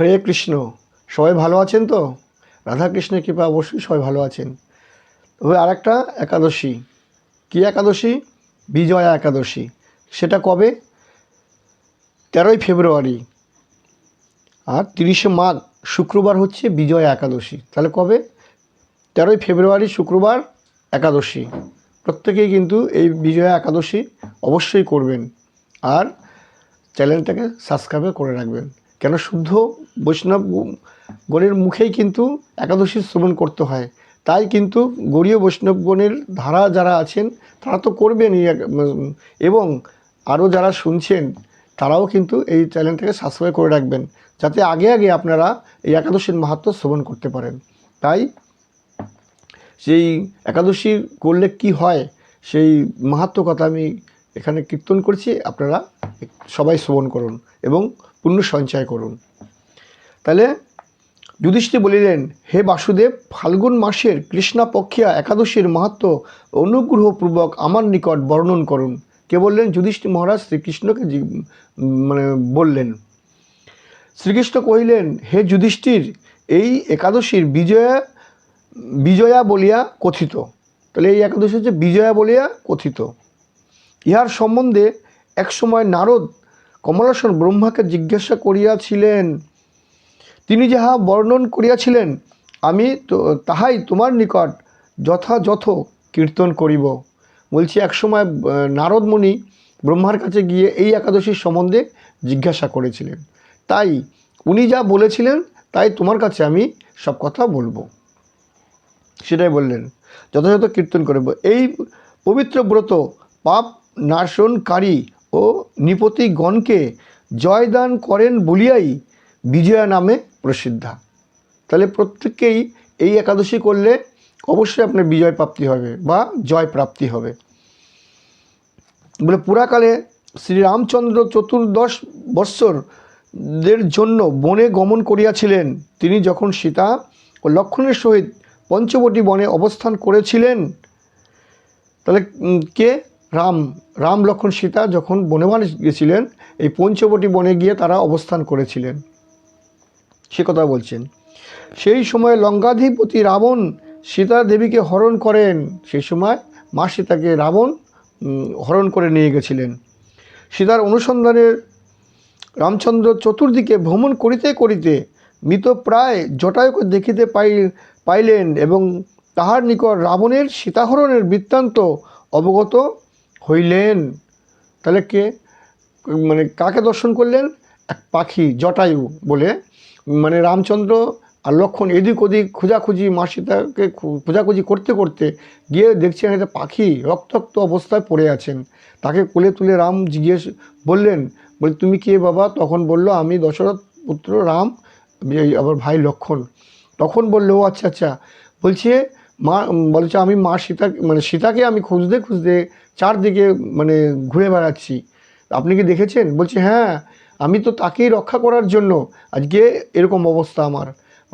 হরে কৃষ্ণ। সবাই ভালো আছেন তো? রাধাকৃষ্ণের কৃপা অবশ্যই সবাই ভালো আছেন। তবে আর একটা একাদশী। কী একাদশী? বিজয়া একাদশী। সেটা কবে? তেরোই ফেব্রুয়ারি। আর তিরিশে মাঘ, শুক্রবার হচ্ছে বিজয়া একাদশী। তাহলে কবে? তেরোই ফেব্রুয়ারি, শুক্রবার একাদশী। প্রত্যেকেই কিন্তু এই বিজয়া একাদশী অবশ্যই করবেন। আর চ্যানেলটাকে সাবস্ক্রাইব করে রাখবেন। কেন শুদ্ধ বৈষ্ণব গণের মুখেই কিন্তু একাদশী শ্রবণ করতে হয়। তাই কিন্তু গৌরীয় বৈষ্ণবগণের ধারা যারা আছেন, তারা তো করবেনই এক- এবং আরও যারা শুনছেন, তারাও কিন্তু এই চ্যানেলটাকে সাবস্ক্রাইব করে রাখবেন, যাতে আগে আগে আপনারা এই একাদশীর মাহাত্ম শ্রবণ করতে পারেন। তাই সেই একাদশী করলে কি হয়, সেই মাহাত্ম কথা আমি এখানে কীর্তন করছি, আপনারা সবাই শ্রবণ করুন এবং পুণ্য সঞ্চয় করুন। তাহলে যুধিষ্ঠির বলিলেন, হে বাসুদেব, ফাল্গুন মাসের কৃষ্ণা পক্ষিয়া একাদশীর মাহাত্ম অনুগ্রহপূর্বক আমার নিকট বর্ণন করুন। কে বললেন? যুধিষ্ঠির মহারাজ শ্রীকৃষ্ণকে মানে বললেন। শ্রীকৃষ্ণ কহিলেন, হে যুধিষ্ঠির, এই একাদশীর বিজয়া বিজয়া বলিয়া কথিত। তাহলে এই একাদশী হচ্ছে বিজয়া বলিয়া কথিত। ইহার সম্বন্ধে একসময় নারদ কমলাসন ব্রহ্মাকে জিজ্ঞাসা করিয়াছিলেন তিনি যাহা বর্ণন করিয়াছিলেন আমি তো তাহাই তোমার নিকট যথাযথ কীর্তন করিব। বলছি একসময় আহ, নারদ ব্রহ্মার কাছে গিয়ে এই একাদশীর সম্বন্ধে জিজ্ঞাসা করেছিলেন। তাই উনি যা বলেছিলেন তাই তোমার কাছে আমি সব কথা বলব। সেটাই বললেন যথাযথ কীর্তন করব। এই পবিত্র ব্রত পাপ নাশনকারী ও নিপতিগণকে জয়দান করেন বলিয়াই বিজয়া নামে প্রসিদ্ধা। তাহলে প্রত্যেককেই এই একাদশী করলে অবশ্যই আপনার বিজয় প্রাপ্তি হবে বা জয় প্রাপ্তি হবে। বলে পুরাকালে শ্রীরামচন্দ্র চতুর্দশ বৎসরদের জন্য বনে গমন করিয়াছিলেন। তিনি যখন সীতা ও লক্ষণের সহিত পঞ্চবটী বনে অবস্থান করেছিলেন, তাহলে কে? রাম। রাম লক্ষণ সীতা যখন বনবাস গেছিলেন এই পঞ্চবটী বনে গিয়ে তারা অবস্থান করেছিলেন। সে কথা বলছেন। সেই সময় লঙ্কাধিপতি রাবণ সীতা দেবীকে হরণ করেন। সেই সময় মা সীতাকে রাবণ হরণ করে নিয়ে গেছিলেন। সীতার অনুসন্ধানের রামচন্দ্র চতুর্দিকে ভ্রমণ করিতে করিতে মৃত প্রায় জটায়ুকে দেখিতে পাই, পাইলেন এবং তাহার নিকট রাবণের সীতাহরণের বৃত্তান্ত অবগত হইলেন। তাহলে কে মানে কাকে দর্শন করলেন? এক পাখি, জটায়ু বলে মানে রামচন্দ্র আর লক্ষণ এদিক ওদিক খোঁজাখুঁজি মা সীতাকে খোঁজাখুঁজি করতে করতে গিয়ে দেখছেন একটা পাখি রক্তাক্ত অবস্থায় পড়ে আছেন। তাকে কোলে তুলে রাম জিজ্ঞেস বললেন, বলে, তুমি কে বাবা? তখন বলল, আমি দশরথ পুত্র রাম আবার ভাই লক্ষণ। তখন বলল, ও আচ্ছা আচ্ছা। বলছে, মা, বলছে, আমি মা সীতা মানে সীতাকে আমি খুঁজতে খুঁজতে চারদিকে মানে ঘুরে বেড়াচ্ছি। আপনি কি দেখেছেন? বলছে হ্যাঁ। আমি তো তাকেই রক্ষা করার জন্য আজকে এরকম অবস্থা আমার।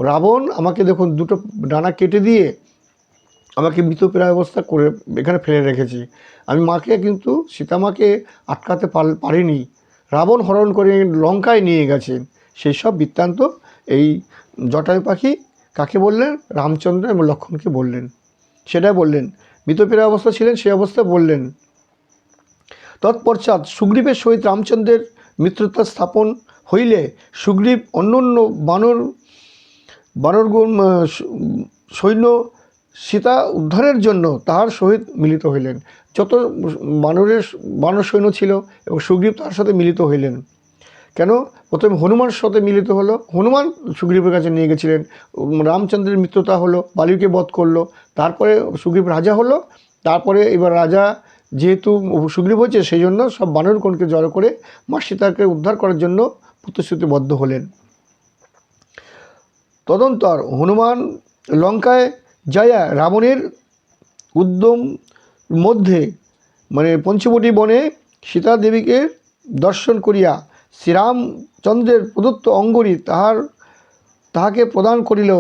রাবণ আমাকে দেখুন দুটো ডানা কেটে দিয়ে আমাকে মৃতপ্রায় অবস্থা করে এখানে ফেলে রেখেছি। আমি মাকে কিন্তু, সীতামাকে আটকাতে পার- পারিনি। রাবণ হরণ করে লঙ্কায় নিয়ে গেছেন সেই সব বৃত্তান্ত এই জটায়ু পাখি কাকে বললেন? রামচন্দ্র এবং লক্ষণকে বললেন। সেটা বললেন। মৃতপ্রায় অবস্থা ছিলেন, সেই অবস্থা বললেন, তৎপশ্চাৎ সুগ্রীবের সহিত রামচন্দ্রের মিত্রতা স্থাপন হইলে সুগ্রীব অন্য অন্য বানর আহ, সৈন্য সীতা উদ্ধারের জন্য তাহার সহিত মিলিত হইলেন। যত বানরের বানর সৈন্য ছিল এবং সুগ্রীব তার সাথে মিলিত হইলেন। কেন? প্রথমে হনুমানের সাথে মিলিত হলো। হনুমান সুগ্রীবের কাছে নিয়ে গেছিলেন। রামচন্দ্রের মিত্রতা হলো বালিকে বধ করল। তারপরে সুগ্রীব রাজা হলো। তারপরে এবার রাজা যেহেতু সুগ্রীব হয়েছে সেই জন্য সব বানরগণকে জড়ো করে মা সীতাকে উদ্ধার করার জন্য প্রতিশ্রুতিবদ্ধ হলেন। তদন্তর হনুমান লঙ্কায় যাইয়া রাবণের উদ্যম মধ্যে মানে পঞ্চবটী বনে সীতা দেবীকে দর্শন করিয়া শ্রীরামচন্দ্রের প্রদত্ত অঙ্গরি তাহার, তাহাকে প্রদান করিল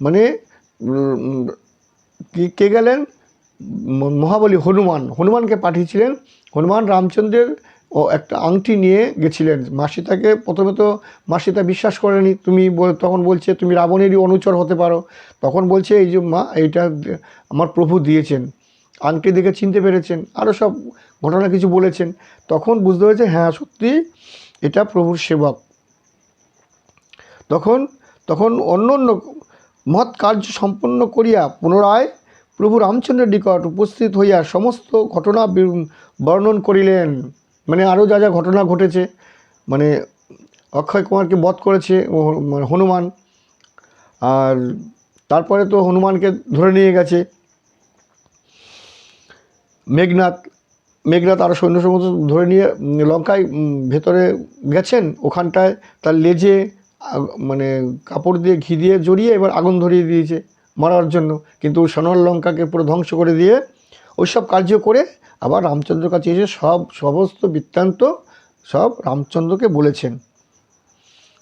মানে কে- গেলেন? মহাবলী হনুমান, হনুমানকে পাঠিয়েছিলেন। হনুমান রামচন্দ্রের ও একটা আংটি নিয়ে গেছিলেন। মাসিতাকে প্রথমে তো মাসিতা বিশ্বাস করেনি, তুমি তখন বলছে, তুমি রাবণেরই অনুচর হতে পারো। তখন বলছে, এই যে মা, এইটা আমার প্রভু দিয়েছেন। আংটি দেখে চিনতে পেরেছেন আরও সব ঘটনা কিছু বলেছেন। তখন বুঝতে হয়েছে হ্যাঁ সত্যি, এটা প্রভুর সেবক। তখন তখন অন্য অন্য মহৎ কার্য সম্পন্ন করিয়া পুনরায় প্রভু রামচন্দ্রের নিকট উপস্থিত হইয়া সমস্ত ঘটনা বর্ণন করিলেন। মানে আরও যা যা ঘটনা ঘটেছে মানে অক্ষয় কুমারকে বধ করেছে ও- মানে হনুমান। আর তারপরে তো হনুমানকে ধরে নিয়ে গেছে। মেঘনাথ মেঘনাথ আরও সৈন্য সমস্ত ধরে নিয়ে লঙ্কায় ভেতরে গেছেন। ওখানটায় তার লেজে মানে কাপড় দিয়ে, ঘি দিয়ে জড়িয়ে এবার আগুন ধরিয়ে দিয়েছে। মারার জন্য। কিন্তু সোনার লঙ্কাকে পুরো ধ্বংস করে দিয়ে ওইসব কার্য করে আবার রামচন্দ্রের কাছে এসে সব সমস্ত বৃত্তান্ত সব রামচন্দ্রকে বলেছেন।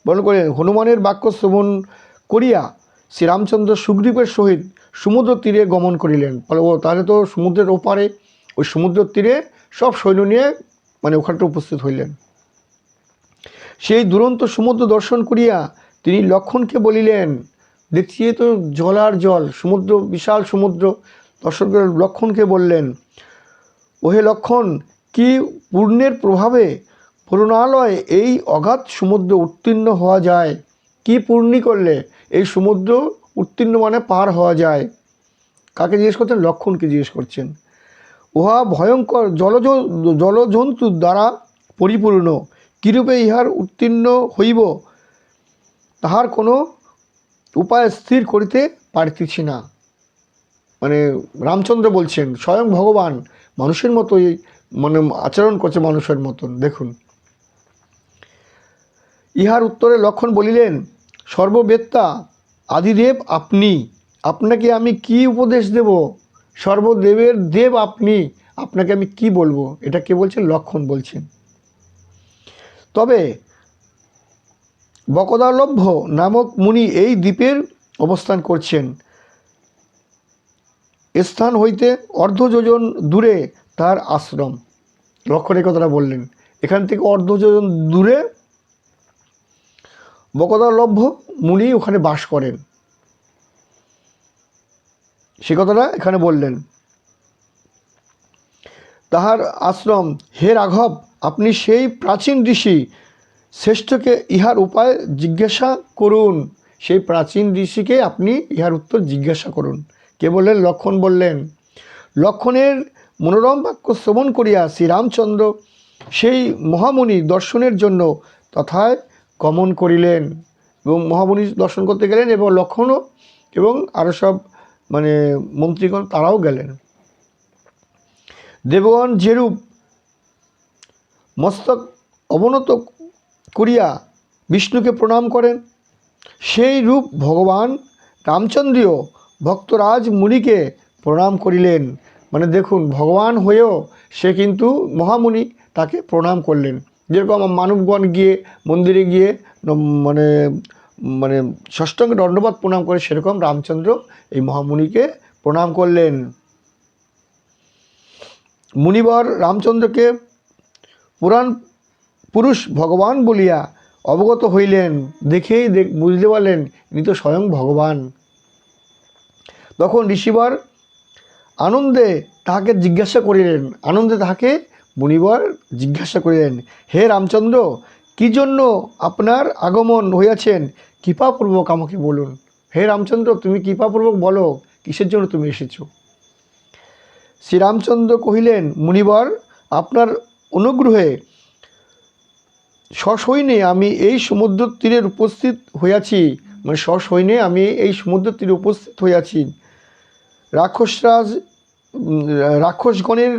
বর্ণন করে হনুমানের বাক্য শ্রবণ করিয়া শ্রীরামচন্দ্র সুগ্রীবের সহিত সমুদ্র তীরে গমন করিলেন। বলে, ও, তাহলে তো সমুদ্রের ওপারে, ওই সমুদ্রের তীরে সব সৈন্য নিয়ে মানে ওখানটা উপস্থিত হইলেন। সেই দুরন্ত সমুদ্র দর্শন করিয়া তিনি লক্ষণকে বলিলেন এ তো জল আর জল, সমুদ্র, বিশাল সমুদ্র। দর্শন করে লক্ষণকে বললেন, ওহে লক্ষণ, কি পূর্ণের প্রভাবে পূর্ণালয় এই অগাধ সমুদ্র উত্তীর্ণ হওয়া যায়? কি পূর্ণি করলে এই সমুদ্র উত্তীর্ণ মানে পার হওয়া যায়? কাকে জিজ্ঞেস করছেন? লক্ষণকে জিজ্ঞেস করছেন, উহা ভয়ঙ্কর জলজ জলজন্তুর দ্বারা পরিপূর্ণ। কীরূপে ইহার উত্তীর্ণ হইব? তাহার কোনো উপায় স্থির করিতে পারিতেছি না। মানে রামচন্দ্র বলছেন, স্বয়ং ভগবান মানুষের মতোই মানে আচরণ করছে মানুষের মতন, দেখুন। ইহার উত্তরে লক্ষণ বলিলেন, সর্ববেত্তা আদিদেব আপনি, আপনাকে আমি কি উপদেশ দেব? সর্বদেবের দেব আপনি, আপনাকে আমি কি বলব? এটা কে বলছেন? লক্ষণ বলছেন। তবে বকদালভ্য নামক মুনি এই দ্বীপের অবস্থান করছেন। স্থান হইতে অর্ধ যোজন দূরে তার আশ্রম। লক্ষণ এই কথাটা বললেন। এখান থেকে অর্ধ যোজন দূরে বকদালভ্য মুনি ওখানে বাস করেন। সে কথাটা এখানে বললেন। তাহার আশ্রম, হে রাঘব, আপনি সেই প্রাচীন ঋষি শ্রেষ্ঠকে ইহার উপায় জিজ্ঞাসা করুন। সেই প্রাচীন ঋষিকে আপনি ইহার উত্তর জিজ্ঞাসা করুন। কে বললেন? লক্ষণ বললেন, লক্ষণের মনোরম বাক্য শ্রবণ করিয়া শ্রীরামচন্দ্র সেই মহামুনি দর্শনের জন্য তথায় গমন করিলেন এবং মহামুনি দর্শন করতে গেলেন এবং লক্ষণও এবং আরও সব মানে মন্ত্রীগণ তারাও গেলেন। দেবগণ যেরূপ মস্তক অবনত করিয়া বিষ্ণুকে প্রণাম করেন। সেই রূপ ভগবান রামচন্দ্রীয় ভক্তরাজ মুনিকে প্রণাম করিলেন। মানে দেখুন, ভগবান হয়েও সে কিন্তু মহামুনি তাকে প্রণাম করলেন। যেরকম মানবগণ গিয়ে মন্দিরে গিয়ে মানে মানে ষষ্ঠঙ্গে দণ্ডবাদ প্রণাম করে সেরকম রামচন্দ্র এই মহামুনিকে প্রণাম করলেন। মুনিবর রামচন্দ্রকে পুরাণ পুরুষ ভগবান বলিয়া অবগত হইলেন, দেখেই দেখ, বুঝতে পারলেন ইনি তো স্বয়ং ভগবান। তখন ঋষিবর আনন্দে তাহাকে জিজ্ঞাসা করিলেন, আনন্দে তাহাকে মুনিবর জিজ্ঞাসা করিলেন, হে রামচন্দ্র, কি জন্য আপনার আগমন হইয়াছেন? কৃপাপূর্বক আমাকে বলুন। হে রামচন্দ্র, তুমি কৃপাপূর্বক বলো, কিসের জন্য তুমি এসেছ? শ্রীরামচন্দ্র কহিলেন, মুনিবর, আপনার অনুগ্রহে সসৈন্যে আমি এই সমুদ্র তীরের উপস্থিত হইয়াছি। মানে সসৈন্যে আমি এই সমুদ্র তীরে উপস্থিত হইয়াছি। রাক্ষসরাজ রাক্ষসগণের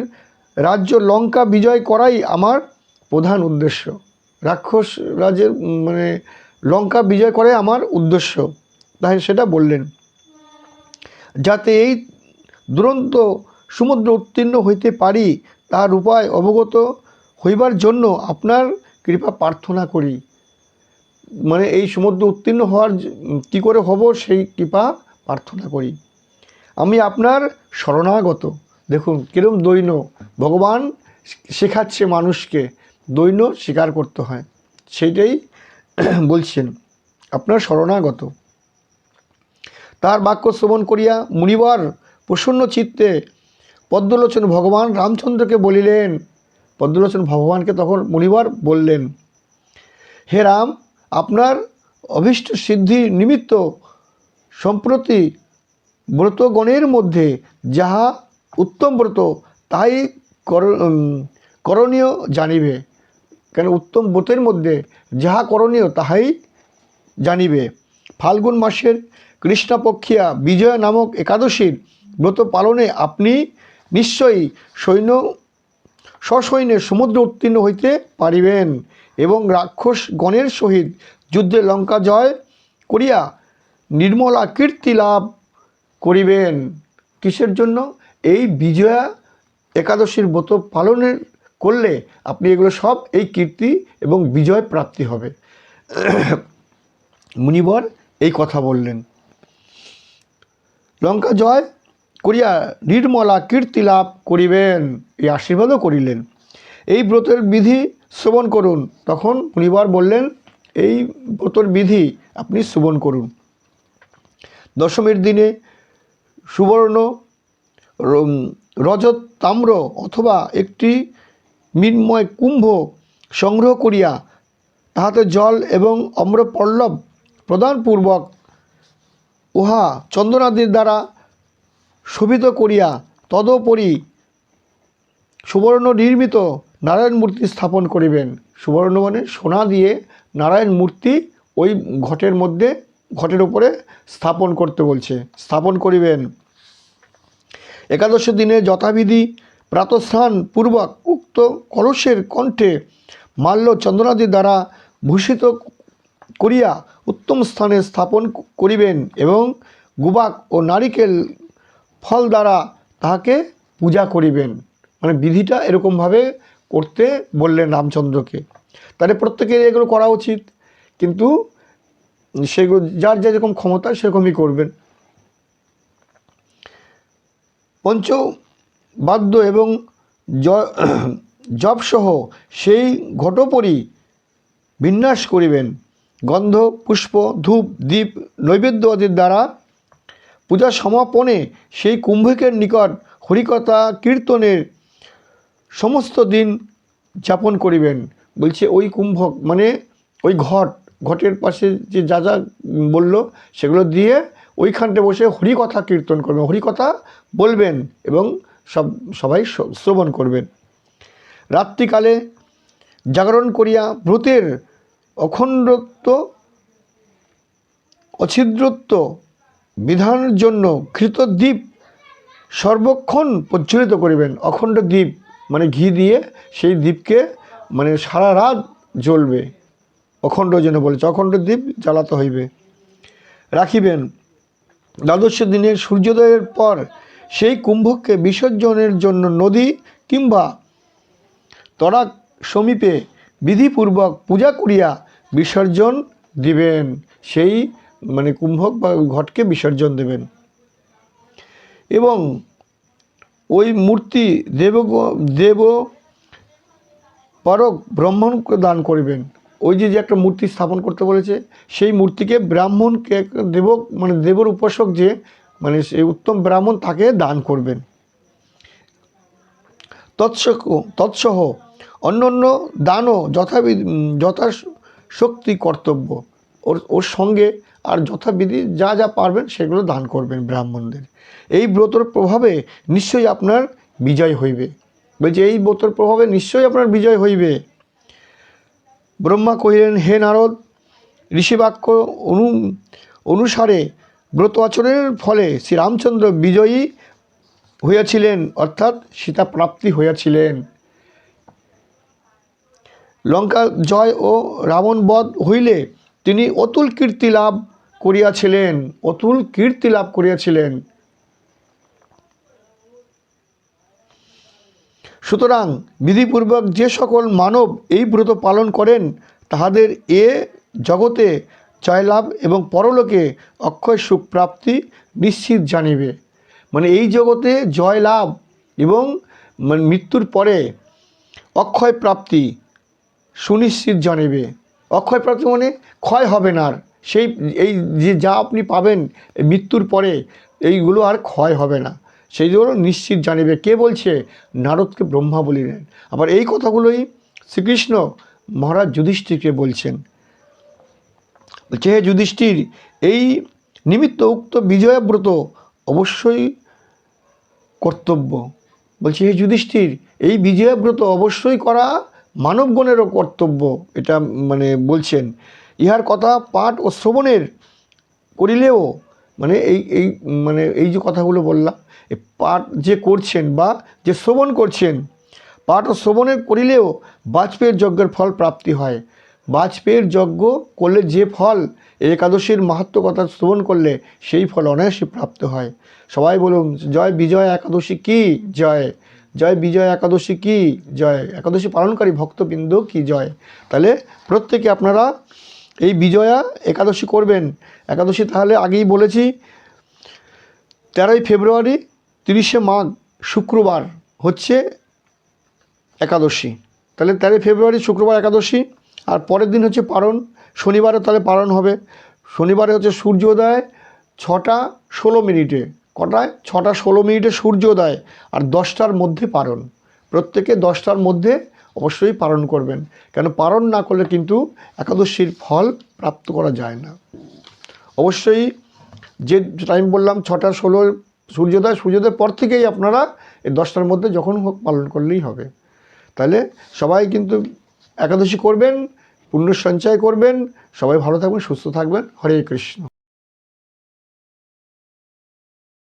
রাজ্য লঙ্কা বিজয় করাই আমার প্রধান উদ্দেশ্য। রাক্ষস রাজের মানে লঙ্কা বিজয় করাই আমার উদ্দেশ্য। তাই সেটা বললেন। যাতে এই দুরন্ত সমুদ্র উত্তীর্ণ হইতে পারি, তার উপায় অবগত হইবার জন্য আপনার কৃপা প্রার্থনা করি। মানে এই সমুদ্র উত্তীর্ণ হওয়ার কী করে হব সেই কৃপা প্রার্থনা করি। আমি আপনার শরণাগত। দেখুন, কিরম দৈন্য। ভগবান শেখাচ্ছে মানুষকে, দৈন্য স্বীকার করতে হয়। সেইটাই বলছেন। আপনার শরণাগত। তার বাক্য শ্রবণ করিয়া মুনিবর প্রসন্ন চিত্তে পদ্মলোচন ভগবান রামচন্দ্রকে বলিলেন পদ্মলোচন ভগবানকে তখন মুনিবর বললেন, হে রাম, আপনার অভীষ্ট সিদ্ধি নিমিত্ত সম্প্রতি ব্রতগণের মধ্যে যাহা উত্তম ব্রত, তাই কর- করণীয় জানিবে। কেন উত্তম ব্রতের মধ্যে যাহা করণীয়, তাহাই জানিবে। ফাল্গুন মাসের কৃষ্ণপক্ষিয়া বিজয়া নামক একাদশীর ব্রত পালনে আপনি নিশ্চয়ই সৈন্য সসৈন্যে সমুদ্র উত্তীর্ণ হইতে পারিবেন এবং রাক্ষস গণের সহিত যুদ্ধে লঙ্কা জয় করিয়া নির্মলা কীর্তি লাভ করিবেন। কিসের জন্য? এই বিজয়া একাদশীর ব্রত পালনের করলে আপনি এগুলো সব এই কীর্তি এবং বিজয় প্রাপ্তি হবে। মুনিবর এই কথা বললেন। লঙ্কা জয় করিয়া নির্মলা কীর্তি লাভ করিবেন, এই আশীর্বাদও করিলেন। এই ব্রতের বিধি শ্রবণ করুন। তখন মুনিবর বললেন, এই ব্রতর বিধি আপনি শ্রবণ করুন। দশমীর দিনে সুবর্ণ রজত তাম্র অথবা একটি মৃন্ময় কুম্ভ সংগ্রহ করিয়া তাহাতে জল এবং অম্রপল্লব প্রদানপূর্বক উহা চন্দনাদির দ্বারা শোভিত করিয়া তদুপরি সুবর্ণ নির্মিত নারায়ণ মূর্তি স্থাপন করিবেন। সুবর্ণ মানে সোনা দিয়ে নারায়ণ মূর্তি ওই ঘটের মধ্যে, ঘটের উপরে স্থাপন করতে বলছে। স্থাপন করিবেন। একাদশ দিনে যথাবিধি প্রাতস্নান পূর্বক উক্ত কলসের কণ্ঠে মাল্য চন্দ্রাদি দ্বারা ভূষিত করিয়া উত্তম স্থানে স্থাপন করিবেন এবং গুবাক ও নারিকেল ফল দ্বারা তাহাকে পূজা করিবেন। মানে বিধিটা এরকমভাবে করতে বললেন রামচন্দ্রকে। তাহলে প্রত্যেকের এগুলো করা উচিত, কিন্তু সেগুলো, যার যেরকম ক্ষমতা সেরকমই করবেন। পঞ্চ বাদ্য এবং জপসহ সেই ঘটোপরি বিন্যাস করিবেন। গন্ধ, পুষ্প, ধূপ দ্বীপ নৈবেদ্য আদির দ্বারা পূজা সমাপনে সেই কুম্ভকের নিকট হরিকথা কীর্তনের সমস্ত দিন যাপন করিবেন। বলছে ওই কুম্ভক মানে ওই ঘট, ঘটের পাশে যে যা যা বলল সেগুলো দিয়ে ওইখানটা বসে হরিকথা কীর্তন করবেন, হরিকথা বলবেন এবং সব, সবাই শ্রবণ করবেন। রাত্রিকালে জাগরণ করিয়া ব্রতের অখণ্ডত্ব, অছিদ্রত্ব বিধানের জন্য ঘৃতদ্বীপ সর্বক্ষণ প্রজ্বলিত করিবেন, অখণ্ড দ্বীপ মানে ঘি দিয়ে সেই দ্বীপকে মানে সারা রাত জ্বলবে। অখণ্ড যেন বলেছে অখণ্ড দ্বীপ জ্বালাতে হইবে। রাখিবেন, দ্বাদশ দিনে সূর্যোদয়ের পর সেই কুম্ভককে বিসর্জনের জন্য নদী কিংবা তরাক সমীপে বিধিপূর্বক পূজা করিয়া বিসর্জন দিবেন। সেই মানে কুম্ভক বা ঘটকে বিসর্জন দেবেন। এবং ওই মূর্তি দেব দেব পরক ব্রাহ্মণকে দান করবেন। ওই যে যে একটা মূর্তি স্থাপন করতে বলেছে, সেই মূর্তিকে ব্রাহ্মণকে দেব মানে দেবর উপাসক যে মানে সেই উত্তম ব্রাহ্মণ তাকে দান করবেন। তৎসহ তৎসহ অন্য অন্য দানও যথাবিধি যথাশক্তি কর্তব্য। ওর ওর সঙ্গে আর যথাবিধি যা যা পারবেন সেগুলো দান করবেন ব্রাহ্মণদের। এই ব্রতর প্রভাবে নিশ্চয়ই আপনার বিজয় হইবে। বলছে, এই ব্রতর প্রভাবে নিশ্চয়ই আপনার বিজয় হইবে। ব্রহ্মা কহিলেন, হে নারদ, ঋষিবাক্য অনু, অনুসারে ব্রত আচরণের ফলে শ্রীরামচন্দ্র বিজয়ী হইয়াছিলেন, অর্থাৎ সীতা প্রাপ্তি হইয়াছিলেন। লঙ্কা জয় ও রাবণ বধ হইলে তিনি অতুল কীর্তি লাভ করিয়াছিলেন, অতুল কীর্তি লাভ করিয়াছিলেন। সুতরাং বিধিপূর্বক যে সকল মানব এই ব্রত পালন করেন, তাহাদের এ জগতে জয়লাভ এবং পরলোকে অক্ষয় সুখ প্রাপ্তি নিশ্চিত জানিবে। মানে এই জগতে জয়লাভ এবং মানে মৃত্যুর পরে অক্ষয় প্রাপ্তি সুনিশ্চিত জানিবে। অক্ষয় প্রাপ্তি মানে ক্ষয় হবে না আর। সেই, এই যে যা আপনি পাবেন মৃত্যুর পরে, এইগুলো আর ক্ষয় হবে না। সেই জন্য নিশ্চিত জানিবে, কে বলছে? নারদকে ব্রহ্মা বলিলেন। আবার এই কথাগুলোই শ্রীকৃষ্ণ মহারাজ যুধিষ্ঠিরকে বলছেন। বলছে, হে যুধিষ্ঠির, এই নিমিত্ত উক্ত বিজয়ব্রত অবশ্যই কর্তব্য। বলছে, হে যুধিষ্ঠির, এই বিজয়ব্রত অবশ্যই করা মানবগণেরও কর্তব্য। এটা মানে বলছেন। ইহার কথা পাঠ ও শ্রবণের করিলেও মানে এই এই মানে এই যে কথাগুলো বললাম, এই পাঠ যে করছেন বা যে শ্রবণ করছেন, পাঠ ও শ্রবণের করিলেও বাজপেয়ীর যজ্ঞের ফল প্রাপ্তি হয়। বাজপেয়ীর যজ্ঞ করলে যে ফল, একাদশীর মাহাত্ম কথা শ্রবণ করলে সেই ফল অনায়াসে প্রাপ্ত হয়। সবাই বলুন, জয় বিজয় একাদশী কি? জয়। জয় বিজয় একাদশী কি? জয়। একাদশী পালনকারী ভক্তবৃন্দ কি? জয়। তাহলে প্রত্যেকে আপনারা এই বিজয়া একাদশী করবেন। একাদশী তাহলে আগেই বলেছি, তেরোই ফেব্রুয়ারি তিরিশে মাঘ শুক্রবার হচ্ছে একাদশী। তাহলে তেরোই ফেব্রুয়ারি শুক্রবার একাদশী, আর পরের দিন হচ্ছে পারণ। শনিবারে তাহলে পালন হবে। শনিবারে হচ্ছে সূর্যোদয় ছটা ষোলো মিনিটে। কটায়? ছটা ষোলো মিনিটে সূর্যোদয়, আর দশটার মধ্যে পারণ। প্রত্যেকে দশটার মধ্যে অবশ্যই পালন করবেন। কেন পালন না করলে কিন্তু একাদশীর ফল প্রাপ্ত করা যায় না। অবশ্যই যে টাইম বললাম ছটা, ষোলো, সূর্যোদয়, সূর্যোদয়ের পর থেকেই আপনারা এই দশটার মধ্যে যখন হোক পালন করলেই হবে। তাহলে সবাই কিন্তু একাদশী করবেন পুণ্য সঞ্চয় করবেন, সবাই ভালো থাকবেন, সুস্থ থাকবেন। হরে কৃষ্ণ।